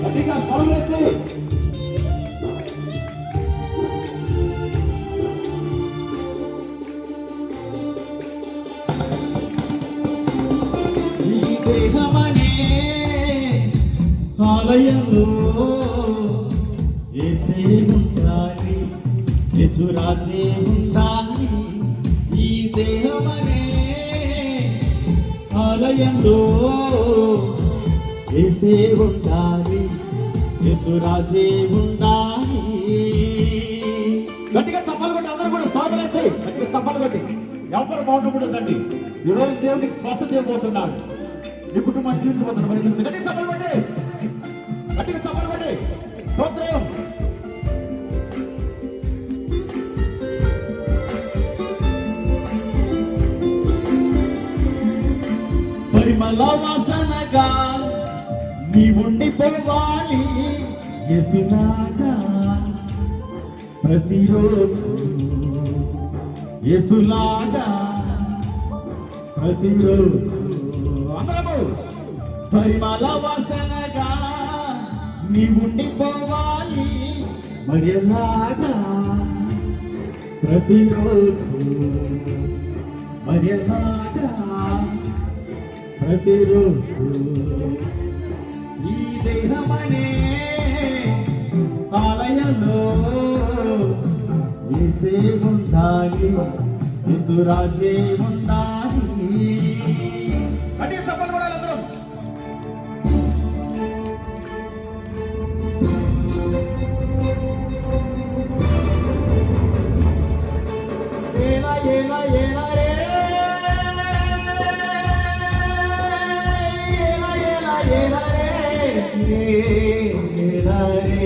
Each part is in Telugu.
గట్టిగా సౌలెత్తి దేహమనే ఆలయంలో ఏసే ఉండాలి యేసురాజే ఉండాలి ఈ దేహమనే ఆలయంలో ఏసే ఉండాలి యేసురాజే ఉండాలి. గట్టిగా చప్పాలు కొట్టి అందరూ కూడా సోదరెత్తి గట్టిగా చప్పాలు కొట్టి. ఎవరు బాగుండకూడదండి ఈ రోజు దేవునికి స్వస్థత ఇవ్వబోతున్నాడు మీ కుటుంబాన్ని జీవించబోతున్నాడు పరిస్థితి గట్టిగా చప్పాలు కొట్టి. గట్టిగా చప్పాలు కొట్టి. స్తోత్రం. పరిమళ వాస నీ ఉండిపోవాలి యేసులాగా ప్రతిరోజు యేసులాగా ప్రతిరోజు అందరము పరిమళ వాసనగా నీ ఉండిపోవాలి మరియలాగా ప్రతిరోజు మరియలాగా ప్రతిరోజు ఏసే ఉండాలి యేసురాజే ఉండాలి గట్టిగా చప్పాలు కొడాలి అందరం. రే? ఏలా రే? ఏలా రే?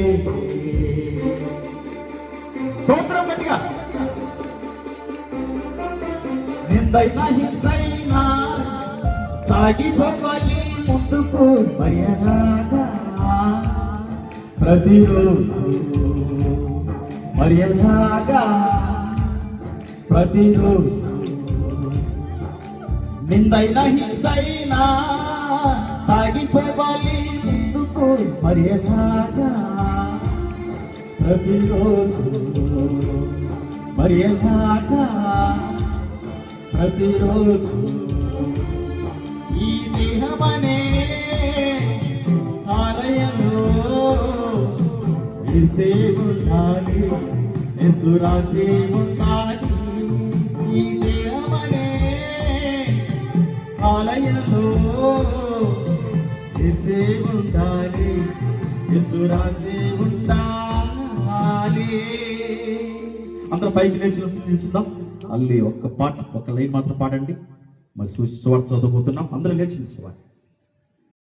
స్తోత్రం గట్టిగా. నిందైన హింసైనా సాగిపోవాలి ముందుకు మర్యాదగా. ప్రతిరోజు మర్యాదగా. ప్రతిరోజు నిందైన హింసైనా సాగిపోవాలి ముందుకు మర్యాదగా. ప్రతిరోజు మర్యాదగా ప్రతిరోజు ఈ దేహమనే ఆలయంలో ఎసే ఉండాలి ఎసురాసే ఉండాలి. ఈ దేహమనే ఆలయంలో ఎసే ఉండాలి ఎసురాసే ఉండాలి. అందరూ పైకి లేచి నిల్చుందాం అల్లి ఒక్క పాట ఒక లైన్ మాత్రం పాడండి. మరి చూసి చదువుతున్నాం అందరూ లేచి నిల్చుకోవాలి.